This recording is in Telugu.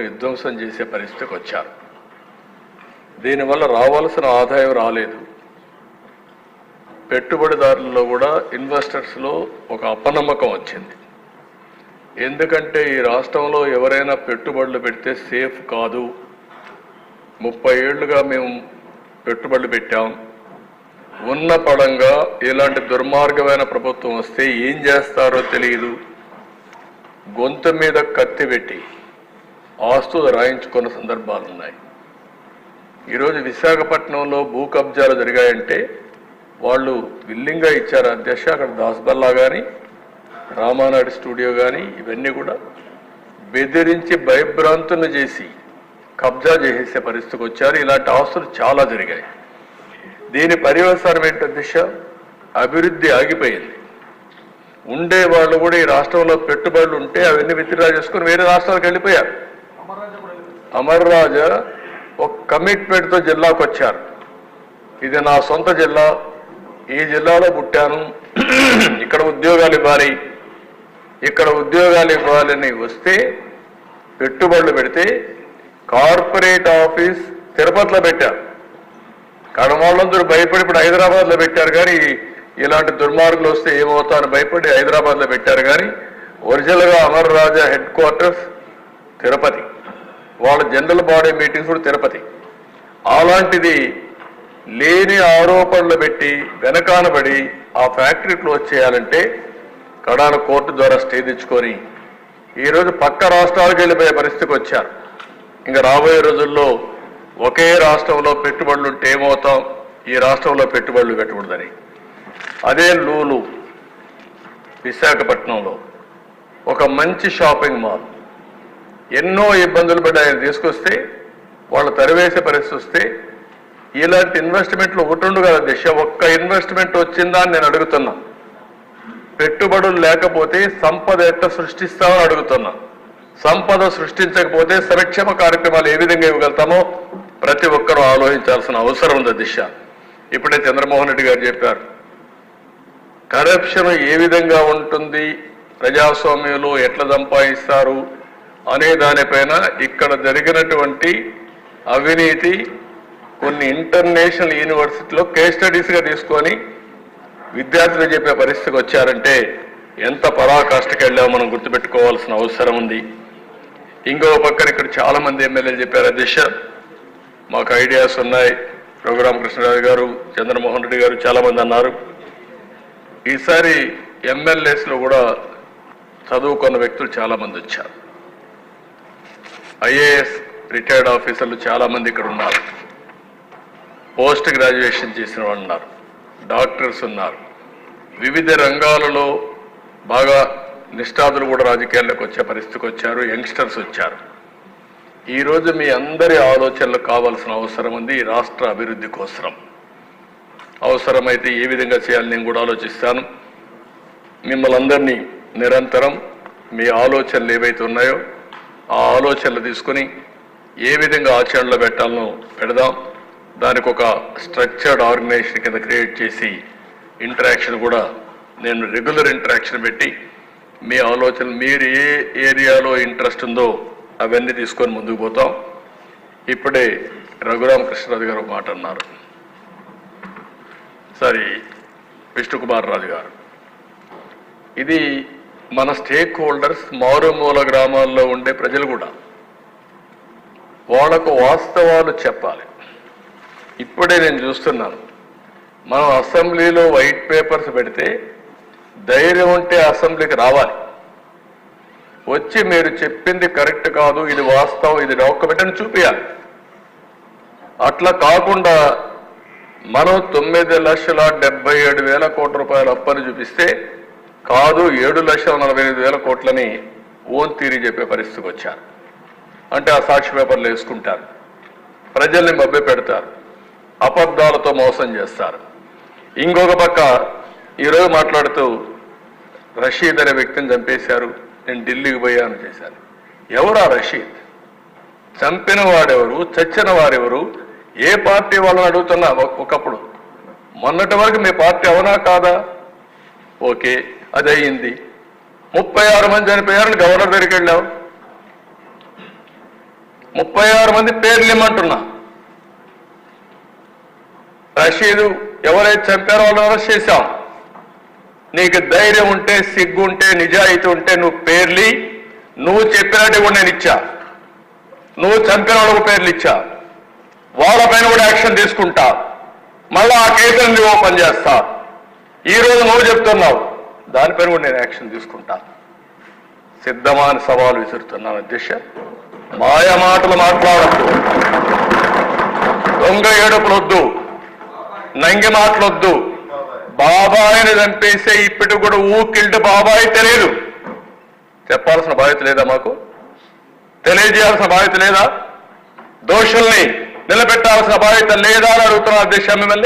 విధ్వంసం చేసే పరిస్థితికి వచ్చారు. దీనివల్ల రావాల్సిన ఆదాయం రాలేదు. పెట్టుబడిదారుల్లో కూడా ఇన్వెస్టర్స్లో ఒక అపనమ్మకం వచ్చింది. ఎందుకంటే ఈ రాష్ట్రంలో ఎవరైనా పెట్టుబడులు పెడితే సేఫ్ కాదు. ముప్పై ఏళ్ళుగా మేము పెట్టుబడులు పెట్టాం. ఉన్న పడంగా ఇలాంటి దుర్మార్గమైన ప్రభుత్వం వస్తే ఏం చేస్తారో తెలియదు. గొంతు మీద కత్తి పెట్టి ఆస్తులు రాయించుకున్న సందర్భాలు ఉన్నాయి ఈరోజు విశాఖపట్నంలో భూ కబ్జాలు జరిగాయంటే వాళ్ళు విల్లింగా ఇచ్చారు అధ్యక్ష అక్కడ దాస్బల్లా కానీ రామానాయుడు స్టూడియో కానీ ఇవన్నీ కూడా బెదిరించి భయభ్రాంతులను చేసి కబ్జా చేసే పరిస్థితికి వచ్చారు. ఇలాంటి ఆస్తులు చాలా జరిగాయి. దీని పర్యవసానం ఏంటి అధ్యక్ష? అభివృద్ధి ఆగిపోయింది. ఉండే వాళ్ళు కూడా ఈ రాష్ట్రంలో పెట్టుబడులు ఉంటే అవన్నీ విత్డ్రా చేసుకుని వేరే రాష్ట్రాలకు వెళ్ళిపోయారు. అమరరాజా ఒక కమిట్మెంట్తో జిల్లాకు వచ్చారు. ఇది నా సొంత జిల్లా. ఈ జిల్లాలో పుట్టాను. ఇక్కడ ఉద్యోగాలు ఇవ్వాలి ఇక్కడ ఉద్యోగాలు ఇవ్వాలని వస్తే పెట్టుబడులు పెడితే కార్పొరేట్ ఆఫీస్ తిరుపతిలో పెట్టారు కడమాళ్ళందరూ భయపడి ఇప్పుడు హైదరాబాద్లో పెట్టారు కానీ ఇలాంటి దుర్మార్గులు వస్తే ఏమవుతారని భయపడి హైదరాబాద్లో పెట్టారు కానీ ఒరిజినల్గా అమర్ రాజా హెడ్ క్వార్టర్స్ తిరుపతి. వాళ్ళ జనరల్ బాడీ మీటింగ్స్ కూడా తిరుపతి. అలాంటిది లేని ఆరోపణలు పెట్టి వెనకానబడి ఆ ఫ్యాక్టరీ క్లోజ్ చేయాలంటే కడాన కోర్టు ద్వారా స్టే తెచ్చుకొని ఈరోజు పక్క రాష్ట్రాలకు వెళ్ళిపోయే పరిస్థితికి వచ్చారు. ఇంకా రాబోయే రోజుల్లో ఒకే రాష్ట్రంలో పెట్టుబడులు ఉంటే ఏమవుతాం? ఈ రాష్ట్రంలో పెట్టుబడులు పెట్టకూడదని. అదే లూలు విశాఖపట్నంలో ఒక మంచి షాపింగ్ మాల్ ఎన్నో ఇబ్బందులు పడి ఆయన తీసుకొస్తే వాళ్ళు తరివేసే పరిస్థితి వస్తే ఇలాంటి ఇన్వెస్ట్మెంట్లు ఒకటి ఉండు కదా. దిశ ఒక్క ఇన్వెస్ట్మెంట్ వచ్చిందా అని నేను అడుగుతున్నా. పెట్టుబడులు లేకపోతే సంపద ఎట్లా సృష్టిస్తామని అడుగుతున్నా. సంపద సృష్టించకపోతే సంక్షేమ కార్యక్రమాలు ఏ విధంగా ఇవ్వగలుగుతామో ప్రతి ఒక్కరూ ఆలోచించాల్సిన అవసరం ఉంది దిశ. ఇప్పుడే చంద్రమోహన్ రెడ్డి గారు చెప్పారు. కరప్షన్ ఏ విధంగా ఉంటుంది? ప్రజాస్వామ్యంలో ఎట్లా సంపాదిస్తారు? అనే దానిపైన ఇక్కడ జరిగినటువంటి అవినీతి కొన్ని ఇంటర్నేషనల్ యూనివర్సిటీలో కేస్ స్టడీస్గా తీసుకొని విద్యార్థులు చెప్పే పరిస్థితికి వచ్చారంటే ఎంత పరాకాష్ఠకి వెళ్ళామో మనం గుర్తుపెట్టుకోవాల్సిన అవసరం ఉంది. ఇంకో పక్కన ఇక్కడ చాలామంది ఎమ్మెల్యేలు చెప్పారు అధ్యక్ష మాకు ఐడియాస్ ఉన్నాయి. రఘురామకృష్ణరావు గారు చంద్రమోహన్ రెడ్డి గారు చాలామంది అన్నారు. ఈసారి ఎమ్మెల్యేస్లో కూడా చదువుకున్న వ్యక్తులు చాలామంది వచ్చారు. ఐఏఎస్ రిటైర్డ్ ఆఫీసర్లు చాలామంది ఇక్కడ ఉన్నారు. పోస్ట్ గ్రాడ్యుయేషన్ చేసిన వాళ్ళు ఉన్నారు. డాక్టర్స్ ఉన్నారు. వివిధ రంగాలలో బాగా నిష్ఠాతులు కూడా రాజకీయాల్లోకి వచ్చే పరిస్థితికి వచ్చారు. యంగ్స్టర్స్ వచ్చారు. ఈరోజు మీ అందరి ఆలోచనలు కావాల్సిన అవసరం ఉంది. రాష్ట్ర అభివృద్ధి కోసం అవసరమైతే ఏ విధంగా చేయాలని నేను కూడా ఆలోచిస్తాను. మిమ్మల్ని అందరినీ నిరంతరం మీ ఆలోచనలు ఏవైతే ఉన్నాయో ఆ ఆలోచనలు తీసుకొని ఏ విధంగా ఆచరణలో పెట్టాలనో పెడదాం. దానికి ఒక స్ట్రక్చర్డ్ ఆర్గనైజేషన్ కింద క్రియేట్ చేసి ఇంటరాక్షన్ కూడా నేను రెగ్యులర్ ఇంటరాక్షన్ పెట్టి మీ ఆలోచన మీరు ఏ ఏరియాలో ఇంట్రెస్ట్ ఉందో అవన్నీ తీసుకొని ముందుకు పోతాం. ఇప్పుడే రఘురామకృష్ణరాజు గారు ఒక మాట అన్నారు. సారీ విష్ణుకుమార్ రాజు గారు. ఇది మన స్టేక్ హోల్డర్స్ మారుమూల గ్రామాల్లో ఉండే ప్రజలు కూడా వాళ్ళకు వాస్తవాలు చెప్పాలి. ఇప్పుడే నేను చూస్తున్నాను. మనం అసెంబ్లీలో వైట్ పేపర్స్ పెడితే ధైర్యం ఉంటే అసెంబ్లీకి రావాలి. వచ్చి మీరు చెప్పింది కరెక్ట్ కాదు ఇది వాస్తవం ఇది డాక్యుమెంట్ అని చూపించాలి అట్లా కాకుండా మనం తొమ్మిది లక్షల డెబ్బై ఏడు వేల కోట్ల రూపాయల అప్పని చూపిస్తే కాదు ఏడు లక్షల నలభై ఐదు వేల కోట్లని ఓన్ తీరి చెప్పే పరిస్థితికి వచ్చారు. అంటే ఆ సాక్షి పేపర్లు వేసుకుంటారు. ప్రజల్ని మభ్య పెడతారు. అబద్ధాలతో మోసం చేస్తారు. ఇంకొక పక్క ఈరోజు మాట్లాడుతూ రషీద్ అనే వ్యక్తిని చంపేశారు. నేను ఢిల్లీకి పోయాను చేశాను ఎవరు ఆ రషీద్? చంపిన వాడెవరు? చచ్చిన వారెవరు? ఏ పార్టీ వాళ్ళని అడుగుతున్నా? ఒకప్పుడు. మొన్నటి వరకు మీ పార్టీ అవునా కాదా? ఓకే. అది అయింది ముప్పై ఆరు మంది చనిపోయారని గవర్నర్ దగ్గరికి వెళ్ళావు. ముప్పై ఆరు మంది పేర్లు ఇమ్మంటున్నా. రషీదు ఎవరైతే చంపారో వాళ్ళు అరెస్ట్ చేశాం. నీకు ధైర్యం ఉంటే సిగ్గు ఉంటే నిజాయితీ ఉంటే నువ్వు పేర్లి నువ్వు చెప్పినట్టు కూడా నేను ఇచ్చా. నువ్వు చంపిన వాళ్ళకు పేర్లు ఇచ్చా. వాళ్ళపైన కూడా యాక్షన్ తీసుకుంటా. మళ్ళా ఆ కేసులు నువ్వు ఓపెన్ చేస్తా. ఈ రోజు నువ్వు చెప్తున్నావు. దానిపైన కూడా నేను యాక్షన్ తీసుకుంటాను సిద్ధమా అని సవాలు విసురుతున్నాను అధ్యక్ష మాయ మాటలు మాట్లాడద్దు. దొంగ ఏడుపులొద్దు. నంగి మాటలొద్దు. బాబాయిని చంపేసే ఇప్పటికి కూడా ఊకిల్డ్ బాబాయి తెలియదు. చెప్పాల్సిన బాధ్యత లేదా మాకు? తెలియజేయాల్సిన బాధ్యత లేదా? దోషుల్ని నిలబెట్టాల్సిన బాధ్యత లేదా అని అడుగుతున్నా అధ్యక్ష మిమ్మల్ని?